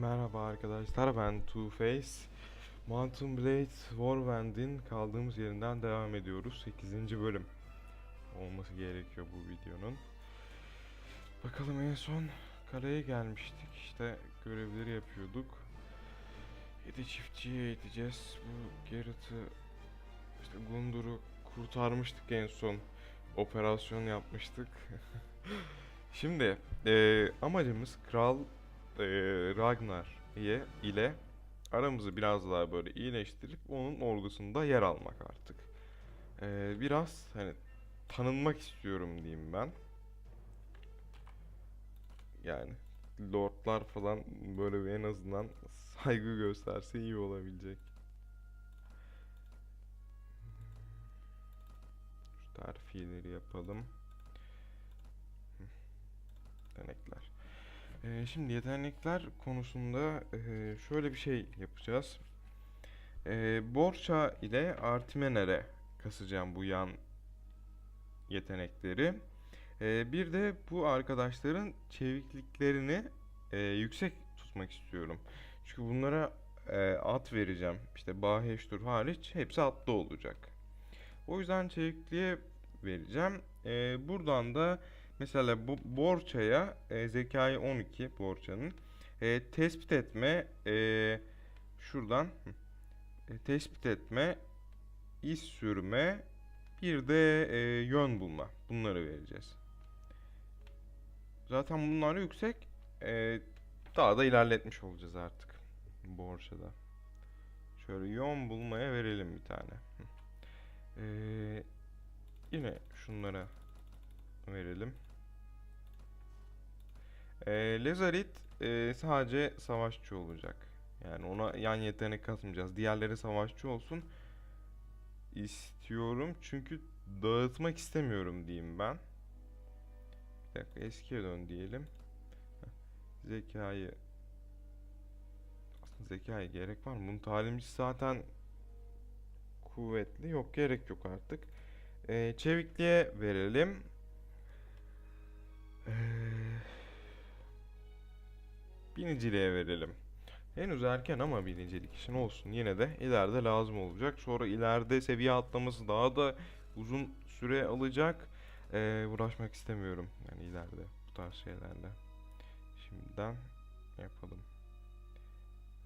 Merhaba arkadaşlar ben Two Face. Mountain Blade Warband'in kaldığımız yerinden devam ediyoruz. 8. bölüm olması gerekiyor bu videonun. Bakalım en son kaleye gelmiştik. İşte görevleri yapıyorduk. 7 çiftçiye eğiteceğiz. Bu Garrett'ı işte Gundur'u kurtarmıştık en son. Operasyon yapmıştık. Şimdi eee, amacımız Kral eee, Ragnar ile, aramızı biraz daha böyle iyileştirip onun ordusunda yer almak artık. Eee, biraz hani tanınmak istiyorum diyeyim ben. Yani lordlar falan böyle bir en azından saygı gösterse iyi olabilecek. Şu terfileri yapalım. Yetenekler. Ee, şimdi yetenekler konusunda e, şöyle bir şey yapacağız. Ee, Borça ile Artimener'e kasacağım bu yan yetenekleri. Ee, bir de bu arkadaşların çevikliklerini e, yüksek tutmak istiyorum. Çünkü bunlara e, at vereceğim. İşte Baheştur hariç hepsi atlı olacak. O yüzden çevikliğe vereceğim. Buradan da mesela bu Borça'ya e, zekayı 12 Borça'nın e, tespit etme e, şuradan e, tespit etme iz sürme bir de e, yön bulma bunları vereceğiz. Zaten bunlar yüksek. E, daha da ilerletmiş olacağız artık Borça'da. Şöyle yön bulmaya verelim bir tane. E, yine şunlara verelim. E, Lezarit e, sadece savaşçı olacak. Yani ona yan yetenek katmayacağız. Diğerleri savaşçı olsun istiyorum. Çünkü dağıtmak istemiyorum diyeyim ben. Bir dakika eskiye dön diyelim. Zekayı aslında zekaya gerek var mı? Bunun talimcisi zaten kuvvetli. Yok gerek yok artık. Ee, çevikliğe verelim. Ee, biniciliğe verelim. Henüz erken ama binicilik için olsun. Yine de ileride lazım olacak. Sonra ileride seviye atlaması daha da uzun süre alacak. Ee, uğraşmak istemiyorum. Yani ileride bu tarz şeylerle. Şimdiden yapalım.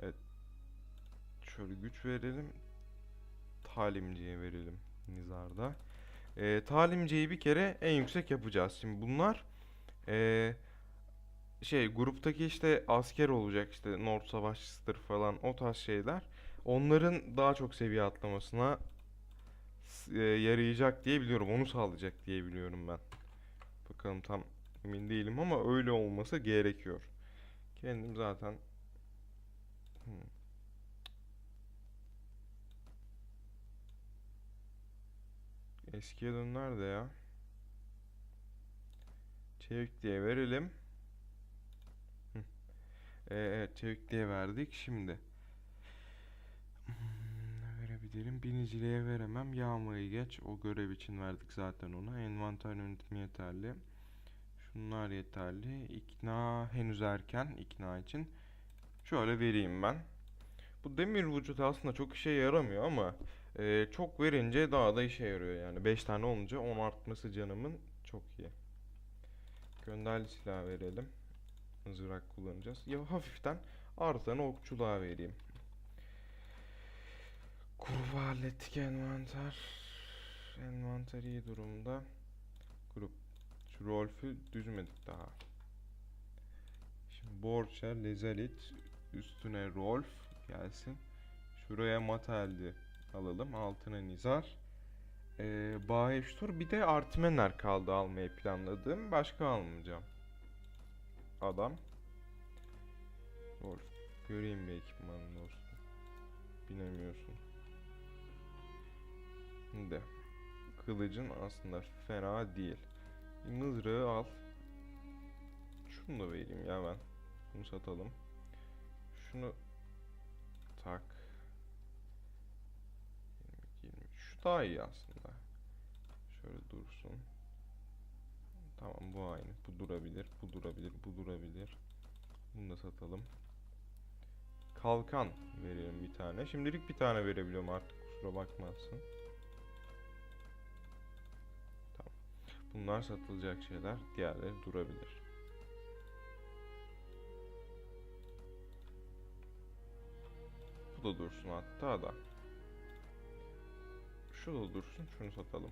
Evet. Şöyle güç verelim. Talimciye verelim Nizar'da. Ee, talimciyi bir kere en yüksek yapacağız. Şimdi bunlar ee, şey gruptaki işte asker olacak işte Nord Savaşçısıdır falan o tarz şeyler. Onların daha çok seviye atlamasına e, yarayacak diye biliyorum. Onu sağlayacak diye biliyorum ben. Bakalım tam emin değilim ama öyle olması gerekiyor. Kendim zaten Hmm. Eskiye dön nerede ya? Çevik diye verelim. Ee, evet çevik diye verdik. Şimdi Hmm, verebilirim? Biniciliğe veremem. Yağmayı geç. O görev için verdik zaten ona. Envanter yönetimi yeterli. Şunlar yeterli. İkna henüz erken ikna için. Şöyle vereyim ben. Bu demir vücut aslında çok işe yaramıyor ama e, çok verince daha da işe yarıyor yani. 5 tane olunca 10 artması canımın çok iyi. Gönderli silah verelim. Mızrak kullanacağız. Ya hafiften artanı okçuluğa vereyim. Grubu hallettik envanter. Envanter iyi durumda. Grup. Şu Rolf'ü düzmedik daha. Şimdi Borça, Lezalit, üstüne Rolf gelsin. Şuraya Matel'di alalım. Altına Nizar. Ee, Bahefştur bir de Artmener kaldı almayı planladığım. Başka almayacağım. Adam. Rolf. Göreyim bir ekipmanını dostum. Binemiyorsun. Şimdi. Kılıcın aslında fena değil. Mızrağı al. Şunu da vereyim ya ben. Bunu satalım. Şunu tak. 20, 20. Şu daha iyi aslında. Şöyle dursun. Tamam bu aynı. Bu durabilir. Bu durabilir. Bu durabilir. Bunu da satalım. kalkan verelim bir tane. Şimdilik bir tane verebiliyorum artık kusura bakmazsın. Tamam. Bunlar satılacak şeyler. Diğerleri durabilir. Bu da dursun hatta da. Şu da dursun. Şunu satalım.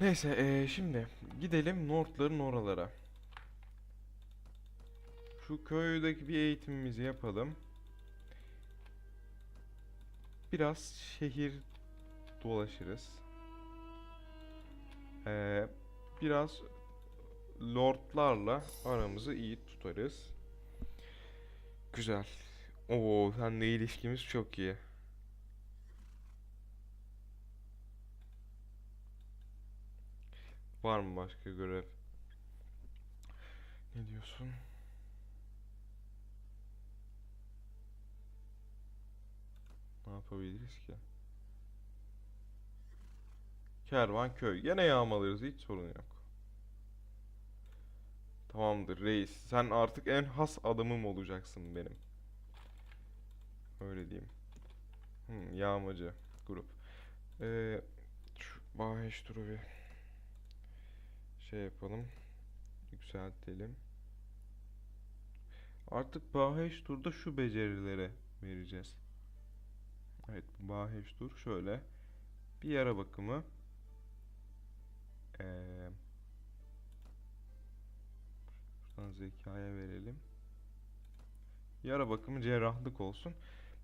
Neyse eee, şimdi gidelim North'ların oralara. Şu köydeki bir eğitimimizi yapalım. Biraz şehir dolaşırız. Eee, biraz lordlarla aramızı iyi tutarız. Güzel. Oo, seninle ilişkimiz çok iyi. Var mı başka görev? Ne diyorsun? Ne yapabiliriz ki? Kervan köy. Gene yağmalıyoruz. Hiç sorun yok. Tamamdır reis. Sen artık en has adamım olacaksın benim. Öyle diyeyim. Hmm, yağmacı grup. Ee, şu Baheş turu bir şey yapalım. Yükseltelim. Artık Baheş turda şu becerilere vereceğiz. Evet, Baheş tur şöyle. Bir yara bakımı. Ee, şuradan zekaya verelim. Yara bakımı cerrahlık olsun.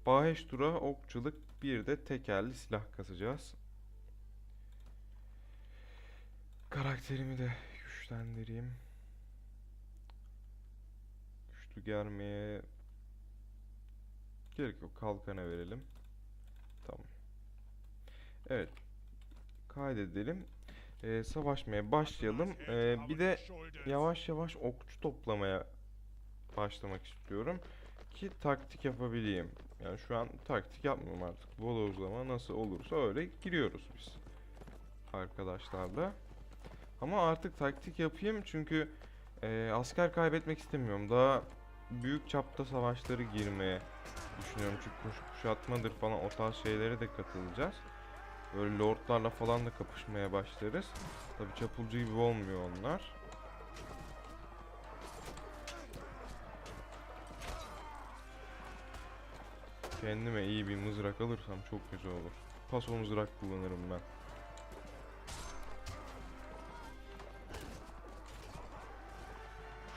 Baheş tura okçuluk bir de tekerli silah kasacağız. Karakterimi de güçlendireyim. Güçlü germeye gerek yok. Kalkana verelim. Tamam. Evet. Kaydedelim. Ee, savaşmaya başlayalım. Ee, bir de yavaş yavaş okçu toplamaya başlamak istiyorum ki taktik yapabileyim. Yani şu an taktik yapmıyorum artık. Bodozlama nasıl olursa öyle giriyoruz biz arkadaşlarla. Ama artık taktik yapayım çünkü e, asker kaybetmek istemiyorum. Daha büyük çapta savaşları girmeye düşünüyorum. Çünkü kuş- kuşatmadır falan o tarz şeylere de katılacağız. Böyle lordlarla falan da kapışmaya başlarız. Tabi çapulcu gibi olmuyor onlar. Kendime iyi bir mızrak alırsam çok güzel olur. Paso mızrak kullanırım ben.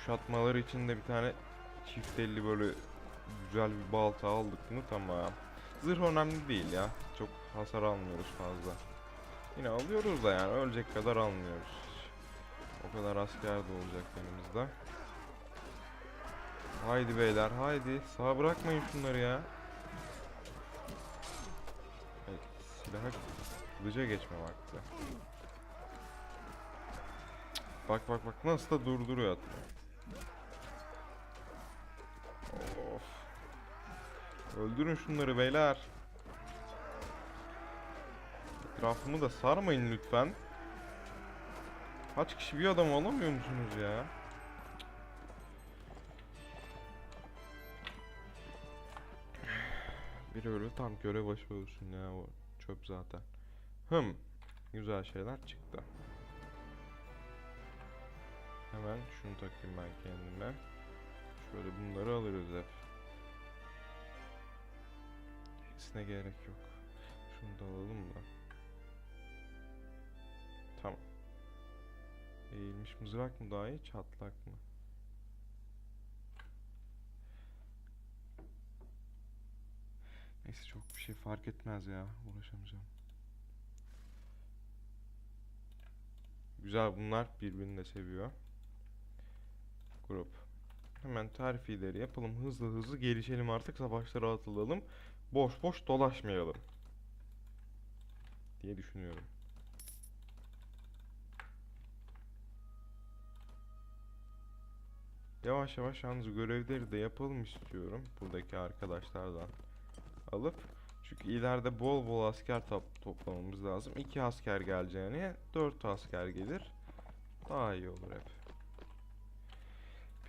Kuşatmalar için de bir tane çift elli böyle güzel bir balta aldık mı tamam. Zırh önemli değil ya. Çok hasar almıyoruz fazla. Yine alıyoruz da yani ölecek kadar almıyoruz. O kadar asker de olacak yanımızda. Haydi beyler haydi. Sağ bırakmayın şunları ya. Evet, silaha kılıca geçme vakti. Bak bak bak nasıl da durduruyor atını. Öldürün şunları beyler. Etrafımı da sarmayın lütfen. Kaç kişi bir adam alamıyor musunuz ya? Bir ölü tam görev başı ölsün ya o çöp zaten. Hım. Güzel şeyler çıktı. Hemen şunu takayım ben kendime. Şöyle bunları alırız hep. Hepsine gerek yok. Şunu da alalım da. Tamam. Eğilmiş mızrak mı daha iyi, çatlak mı? Neyse çok bir şey fark etmez ya. Uğraşamayacağım. Güzel bunlar birbirini de seviyor. Grup. Hemen terfileri yapalım. Hızlı hızlı gelişelim artık. Savaşlara atılalım. Boş boş dolaşmayalım. Diye düşünüyorum. Yavaş yavaş yalnız görevleri de yapalım istiyorum. Buradaki arkadaşlardan alıp. Çünkü ileride bol bol asker top- toplamamız lazım. 2 asker geleceğine 4 asker gelir. Daha iyi olur hep.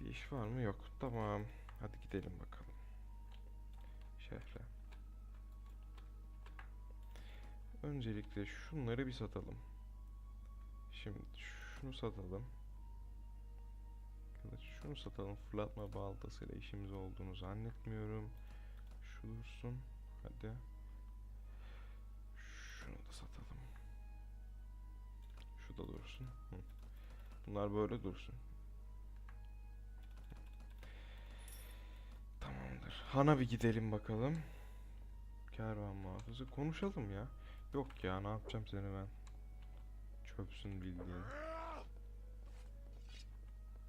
Bir iş var mı? Yok. Tamam. Hadi gidelim bakalım. Öncelikle şunları bir satalım. Şimdi şunu satalım. Şunu satalım. Fırlatma baltasıyla işimiz olduğunu zannetmiyorum. Şu dursun. Hadi. Şunu da satalım. Şu da dursun. Bunlar böyle dursun. Tamamdır. Han'a bir gidelim bakalım. Kervan muhafızı. Konuşalım ya. Yok ya ne yapacağım seni ben. Çöpsün bildiğin.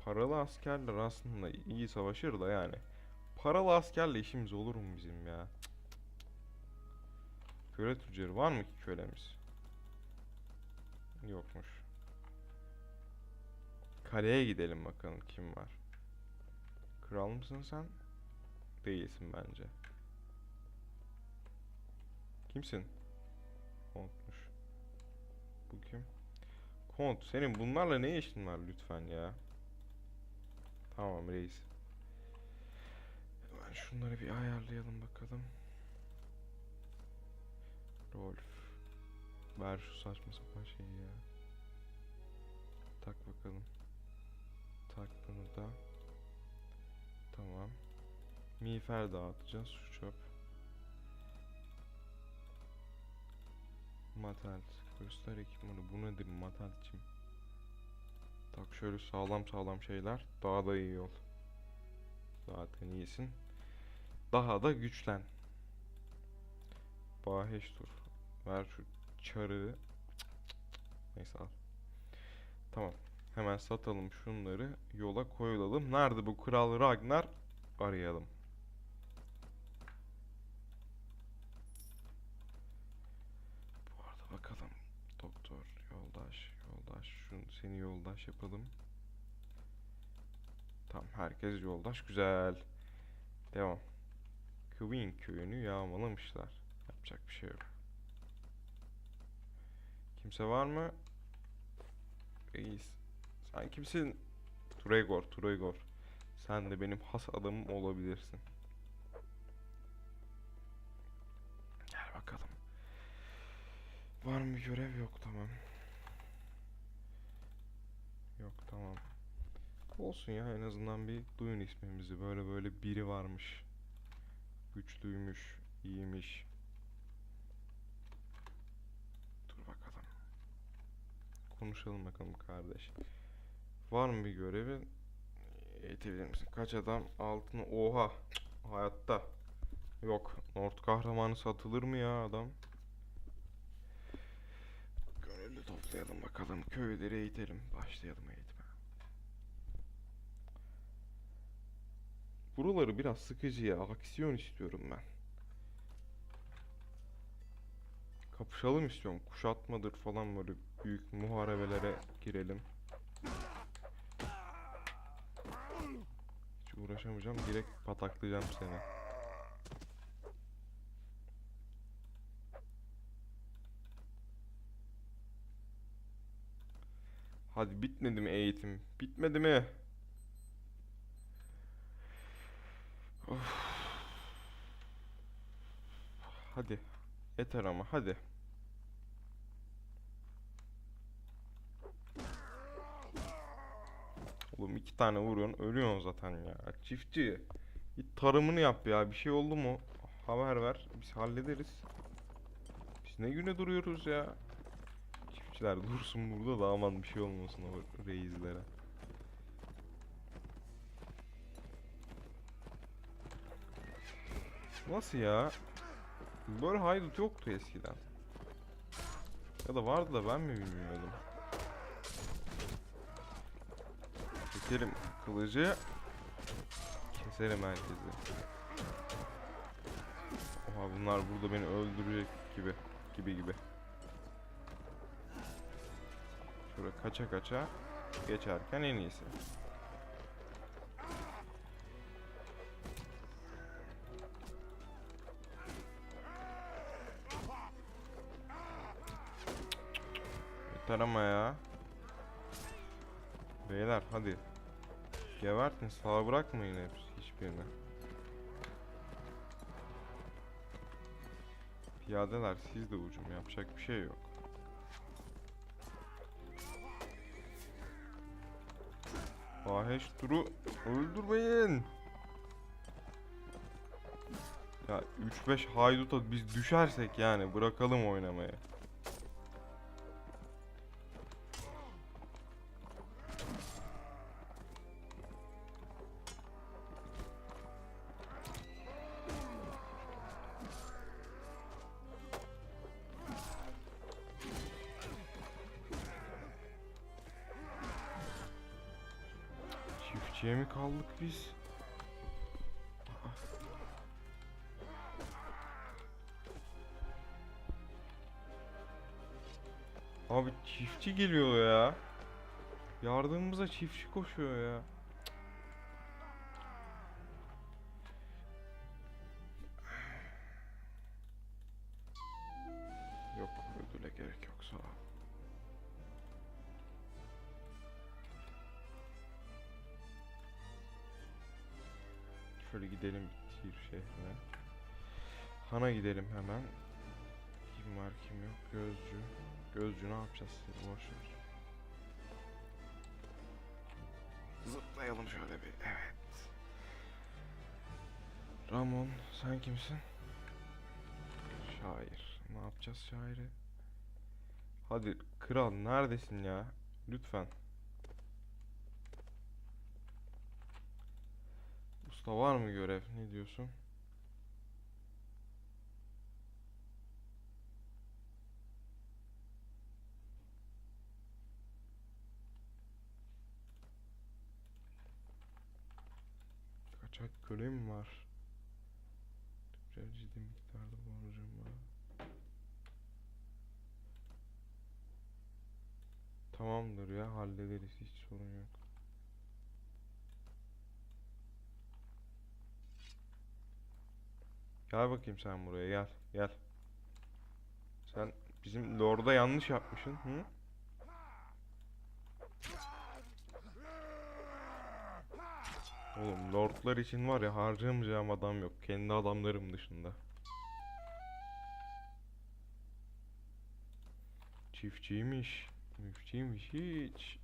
Paralı askerler aslında iyi savaşır da yani. Paralı askerle işimiz olur mu bizim ya? Köle tüccarı var mı ki kölemiz? Yokmuş. Kaleye gidelim bakalım kim var. Kral mısın sen? Değilsin bence. Kimsin? Bu kim? Kont senin bunlarla ne işin var lütfen ya? Tamam reis. Hemen şunları bir ayarlayalım bakalım. Rolf. Ver şu saçma sapan şeyi ya. Tak bakalım. Tak bunu da. Tamam. Miğfer dağıtacağız. Şu çöp. Matelt. Göster ekipmanı. Bu nedir Matelt'cim? Tak şöyle sağlam sağlam şeyler. Daha da iyi ol. Zaten iyisin. Daha da güçlen. Baheş dur. Ver şu cık. Neyse al. Tamam. Hemen satalım şunları. Yola koyulalım. Nerede bu Kral Ragnar? Arayalım. Bu arada bakalım. Doktor, yoldaş, yoldaş. Şunu, seni yoldaş yapalım. Tamam, herkes yoldaş. Güzel. Devam. Queen köyünü yağmalamışlar. Yapacak bir şey yok. Kimse var mı? Reis. Sen kimsin? Turegor, Turegor. Sen de benim has adamım olabilirsin. Gel bakalım. Var mı görev? Yok tamam. Yok tamam. Olsun ya en azından bir duyun ismimizi. Böyle böyle biri varmış. Güçlüymüş, iyiymiş. Dur bakalım. Konuşalım bakalım kardeş. Var mı bir görevi? Eğitebilir misin? Kaç adam altını? Oha! Hayatta. Yok. Nord kahramanı satılır mı ya adam? Toplayalım bakalım. Köyleri eğitelim. Başlayalım eğitime. Buraları biraz sıkıcı ya. Aksiyon istiyorum ben. Kapışalım istiyorum. Kuşatmadır falan böyle büyük muharebelere girelim. Hiç uğraşamayacağım. Direkt pataklayacağım seni. Hadi bitmedi mi eğitim? Bitmedi mi? Of. Hadi. Yeter ama hadi. Oğlum iki tane vuruyorsun ölüyorsun zaten ya. Çiftçi. Git tarımını yap ya. Bir şey oldu mu? Haber ver. Biz hallederiz. Biz ne güne duruyoruz ya. Çiftçiler dursun burada da aman bir şey olmasın o reislere. Nasıl ya? Böyle haydut yoktu eskiden. Ya da vardı da ben mi bilmiyordum. Çekelim kılıcı. Keselim herkesi. Oha bunlar burada beni öldürecek gibi. Gibi gibi. Şöyle kaça kaça geçerken en iyisi. Yeter ama ya. Beyler hadi. Gebertin sağ bırakmayın hepsi hiçbirini. Piyadeler siz de ucum yapacak bir şey yok. Fahiş duru öldürmeyin. Ya 3-5 hayduta biz düşersek yani bırakalım oynamayı. Çiftçiye mi kaldık biz? Abi çiftçi geliyor ya. Yardımımıza çiftçi koşuyor ya. Şöyle gidelim Tir şehrine. Han'a gidelim hemen. Kim var kim yok? Gözcü. Gözcü ne yapacağız? Boş ver. Zıplayalım şöyle bir. Evet. Ramon sen kimsin? Şair. Ne yapacağız şairi? Hadi kral neredesin ya? Lütfen. Usta var mı görev? Ne diyorsun? Kaçak köle mi var? Ciddi miktarda borcum var. Tamamdır ya hallederiz hiç sorun yok. Gel bakayım sen buraya gel gel. Sen bizim lorda yanlış yapmışsın hı? Oğlum lordlar için var ya harcayamayacağım adam yok. Kendi adamlarım dışında. Çiftçiymiş. Müftçiymiş hiç.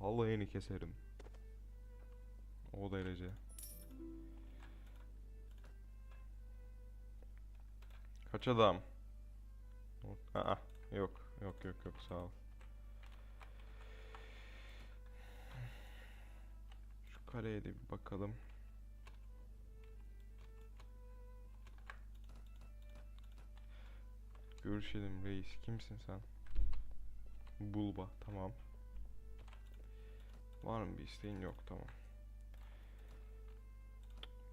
Alayını keserim. O derece. Kaç adam? Aa, yok. Yok yok yok sağ ol. Şu kareye de bir bakalım. Görüşelim reis. Kimsin sen? Bulba. Tamam. Var mı bir isteğin? Yok. Tamam.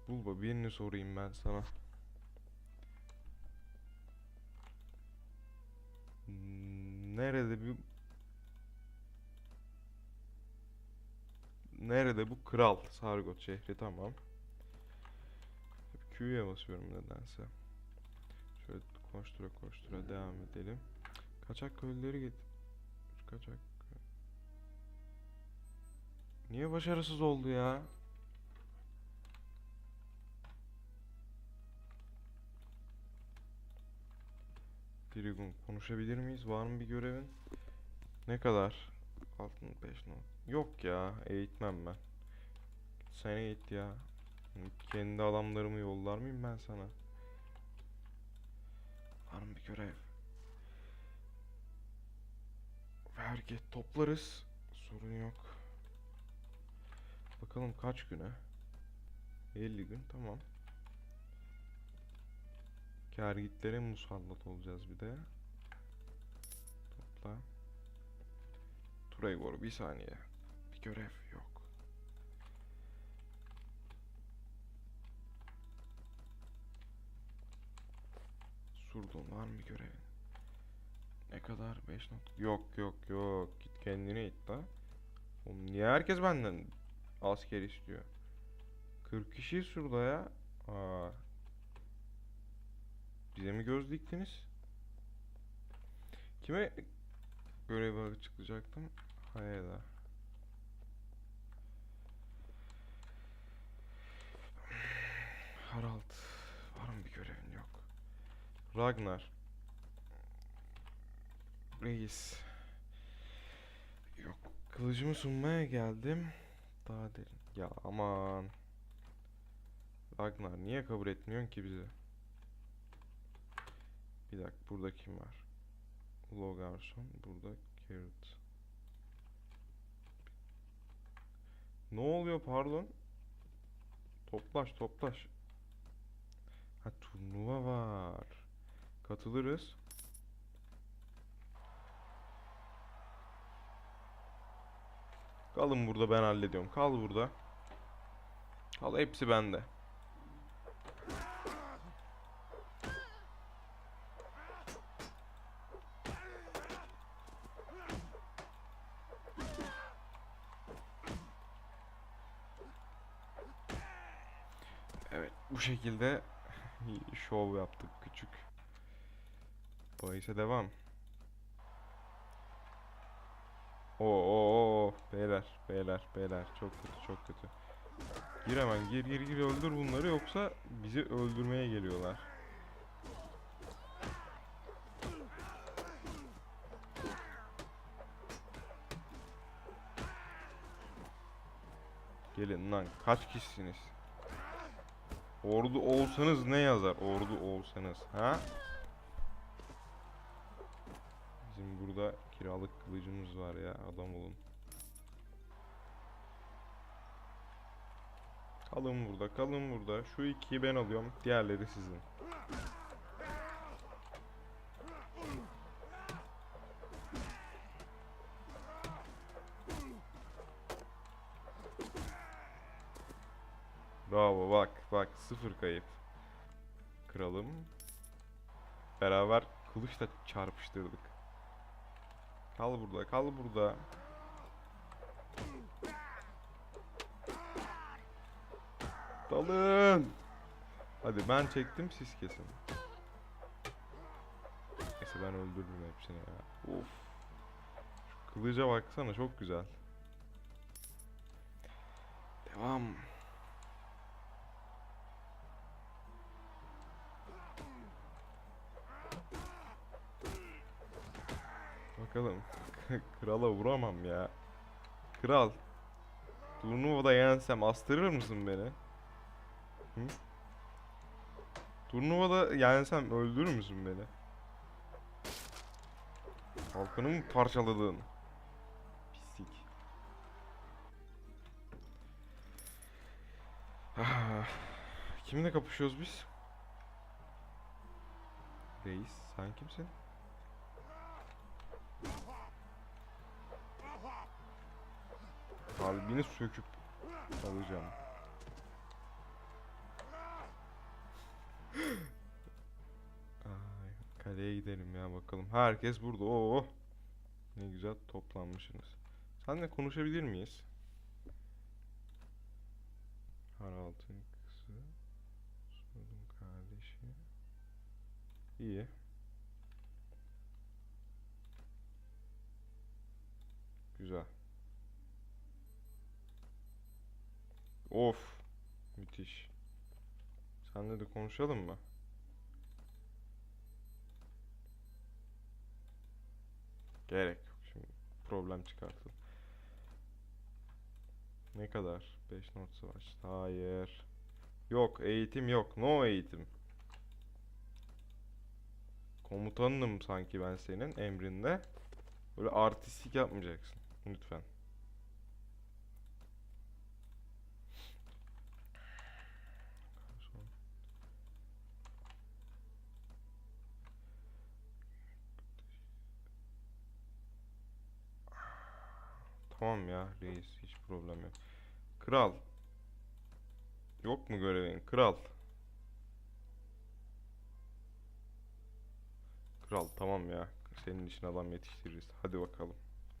Bulba birini sorayım ben sana. Nerede bu Nerede bu kral Sargot şehri tamam. Q'ya basıyorum nedense. Şöyle koştura koştura devam edelim. Kaçak köylüleri git. Kaçak. Niye başarısız oldu ya? Trigun konuşabilir miyiz? Var mı bir görevin? Ne kadar? Altın 5 not. Yok ya eğitmem ben. Sen eğit ya. Kendi adamlarımı yollar mıyım ben sana? Var mı bir görev? Vergi toplarız. Sorun yok. Bakalım kaç güne? 50 gün tamam. Kergitlere musallat olacağız bir de. Topla. Turegor bir saniye. Bir görev yok. Surdun var mı görevin? Ne kadar? 5 not. Yok yok yok. Git kendine it da. Oğlum niye herkes benden asker istiyor? 40 kişi şurada ya. Aa. Bize mi göz diktiniz? Kime görevi açıklayacaktım? Hayda. Harald. Var mı bir görevin yok? Ragnar. reis. Yok. Kılıcımı sunmaya geldim. Daha derin. Ya aman. Ragnar niye kabul etmiyorsun ki bizi? Bir dakika burada kim var? Logarson burada Carrot. Ne oluyor pardon? Toplaş toplaş. Ha turnuva var. Katılırız. Kalın burada ben hallediyorum. Kal burada. Kal hepsi bende. Evet bu şekilde şov yaptık küçük. Bahise devam. Oo, oo, oo, beyler, beyler, beyler çok kötü, çok kötü. Gir hemen, gir, gir, gir, öldür bunları yoksa bizi öldürmeye geliyorlar. Gelin lan, kaç kişisiniz? Ordu olsanız ne yazar? Ordu olsanız, ha? Bizim burada kiralık kılıcımız var ya adam olun. Kalın burada, kalın burada. Şu ikiyi ben alıyorum, diğerleri sizin. Bravo bak bak sıfır kayıp. Kralım. Beraber kılıçla çarpıştırdık. Kal burada, kal burada. Dalın. Hadi ben çektim siz kesin. Neyse ben öldürdüm hepsini ya. Of. Şu kılıca baksana çok güzel. Devam. Bakalım. Krala vuramam ya. Kral. Turnuvada yensem astırır mısın beni? Hı? Turnuvada yensem öldürür müsün beni? Halkını mı parçaladın? Pislik. Ah, Kiminle kapışıyoruz biz? Reis sen kimsin? Kalbini söküp alacağım. Ay, kaleye gidelim ya bakalım. Herkes burada. Oo. Ne güzel toplanmışsınız. Seninle konuşabilir miyiz? Harald'ın kızı. Sorun kardeşi. İyi. Güzel. Of. Müthiş. Senle de konuşalım mı? Gerek yok. Şimdi problem çıkartalım. Ne kadar? 5 not savaş. Hayır. Yok eğitim yok. No eğitim. Komutanım sanki ben senin emrinde. Böyle artistik yapmayacaksın. Lütfen. Tamam ya reis hiç problem yok. Kral. Yok mu görevin? Kral. Kral tamam ya. Senin için adam yetiştiririz. Hadi bakalım.